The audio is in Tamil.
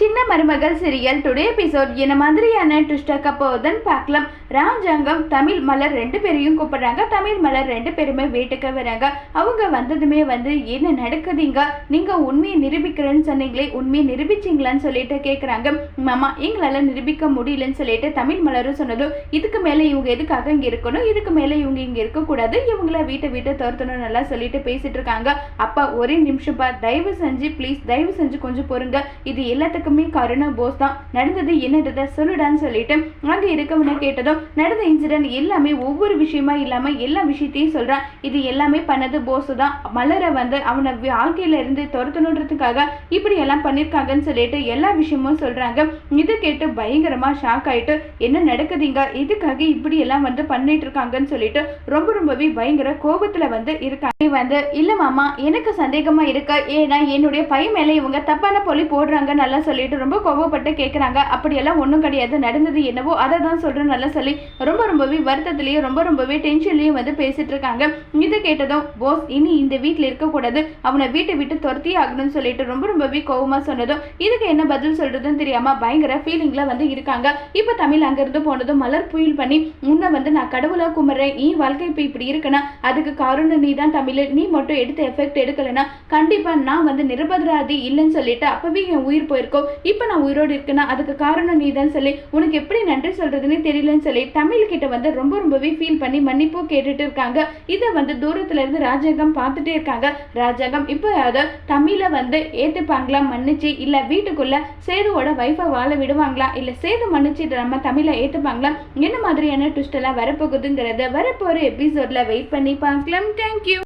சின்ன மருமகள் சீரியல் டுடே எபிசோட் என்ன மாதிரியான ட்விஸ்டாக போகுதுன்னு பார்க்கலாம். ராஜாங்கம் தமிழ் மலர் ரெண்டு பேரையும் கூப்பிடுறாங்க. தமிழ் மலர் ரெண்டு பேருமே வீட்டுக்கு வராங்க. அவங்க வந்ததுமே வந்து என்ன நடக்குதுங்க நீங்க உண்மையை நிரூபிக்கிறேன்னு சொன்னீங்களே உண்மையை நிரூபிச்சிங்களான்னு சொல்லிட்டு கேட்குறாங்க மாமா எங்களால் நிரூபிக்க முடியலன்னு சொல்லிட்டு தமிழ் மலரும் சொன்னதும் இதுக்கு மேலே இவங்க எதுக்காக இங்கே இருக்கணும்? இதுக்கு மேலே இவங்க இங்கே இருக்கக்கூடாது. இவங்கள வீட்டை வீட்டை துரத்தணும் நல்லா சொல்லிட்டு பேசிட்டு இருக்காங்க. அப்பா ஒரே நிமிஷம்ப்பா தயவு செஞ்சு ப்ளீஸ் தயவு செஞ்சு கொஞ்சம் பொறுங்க. இது எல்லாத்துக்கும் கருணா போஸ் தான். நடந்தது என்னன்றதை சொல்லுடான்னு சொல்லிட்டு அங்கே இருக்கவனை கேட்டதும் நடந்த இன்சிடென்ட் எல்லாமே ஒவ்வொரு விஷயமா இல்லாம எல்லா விஷயத்தையும் சொல்றான். இது எல்லாமே பண்ணது போஸு தான். மலரை வந்து அவனை வாழ்க்கையில இருந்து துரத்தணுன்றதுக்காக இப்படி எல்லாம் பண்ணிருக்காங்கன்னு சொல்லிட்டு எல்லா விஷயமும் சொல்றாங்க. இது கேட்டு பயங்கரமா ஷாக் ஆயிட்டு என்ன நடக்குதுங்க? இதுக்காக இப்படி எல்லாம் வந்து பண்ணிட்டு இருக்காங்கன்னு சொல்லிட்டு ரொம்ப ரொம்பவே பயங்கர கோபத்துல வந்து இருக்காங்க. வந்து இல்ல மாமா எனக்கு சந்தேகமா இருக்கு. ஏன்னா என்னுடைய பை மேல இவங்க தப்பான பொலி போடுறாங்க நல்லா சொல்லி சொல்லிட்டு ரொம்ப கோபப்பட்டு கேட்குறாங்க அப்படியெல்லாம் ஒன்றும் கிடையாது. நடந்தது என்னவோ அதை தான் சொல்கிறேன் நல்லா சொல்லி ரொம்ப ரொம்பவே வருத்தத்துலேயும் ரொம்ப ரொம்பவே டென்ஷன்லேயும் வந்து பேசிகிட்டு இருக்காங்க. இதை கேட்டதும் போஸ் இனி இந்த வீட்டில் இருக்கக்கூடாது. அவனை வீட்டை விட்டு துரத்தி ஆகணும்னு சொல்லிட்டு ரொம்ப ரொம்பவே கோபமாக சொன்னதும் இதுக்கு என்ன பதில் சொல்கிறதுன்னு தெரியாமல் பயங்கர ஃபீலிங்கில் வந்து இருக்காங்க. இப்போ தமிழ் அங்கேருந்து போனதும் மலர் புயல் பண்ணி முன்ன வந்து நான் கடவுளாக கும்பிட்றேன். நீ வாழ்க்கை இப்போ இப்படி இருக்குன்னா அதுக்கு காரணம் நீ தான் தமிழ். நீ மட்டும் எடுத்த எஃபெக்ட் எடுக்கலைன்னா கண்டிப்பாக நான் வந்து நிரபராதி இல்லைன்னு சொல்லிட்டு அப்போவே என் உயிர் போயிருக்கோம். இப்போ நான் உயிரோடு இருக்கேன்னா அதுக்கு காரணம் நீ தான் சொல்லி. உனக்கு எப்படி நன்றி சொல்றதுன்னு தெரியலன்னு சொல்லி. தமிழ் கிட்ட வந்து ரொம்ப ரொம்பவே ஃபீல் பண்ணி மன்னிப்பு கேட்டுட்டு இருக்காங்க. இதை வந்து தூரத்துல இருந்து ராஜாங்கம் பார்த்துட்டே இருக்காங்க. ராஜாங்கம் இப்போ அதை தமிழை வந்து ஏற்றுப்பாங்களா மன்னிச்சு? இல்லை வீட்டுக்குள்ள சேதுவோட வைஃபை வாழ விடுவாங்களா? இல்லை சேது மன்னிச்சு நம்ம தமிழை ஏற்றுப்பாங்களா என்ன மாதிரியான ட்விஸ்ட் எல்லாம் வரப்போகுதுங்கிறத வரப்போற எபிசோட்ல வெயிட் பண்ணி பார்க்கலாம். தேங்க்யூ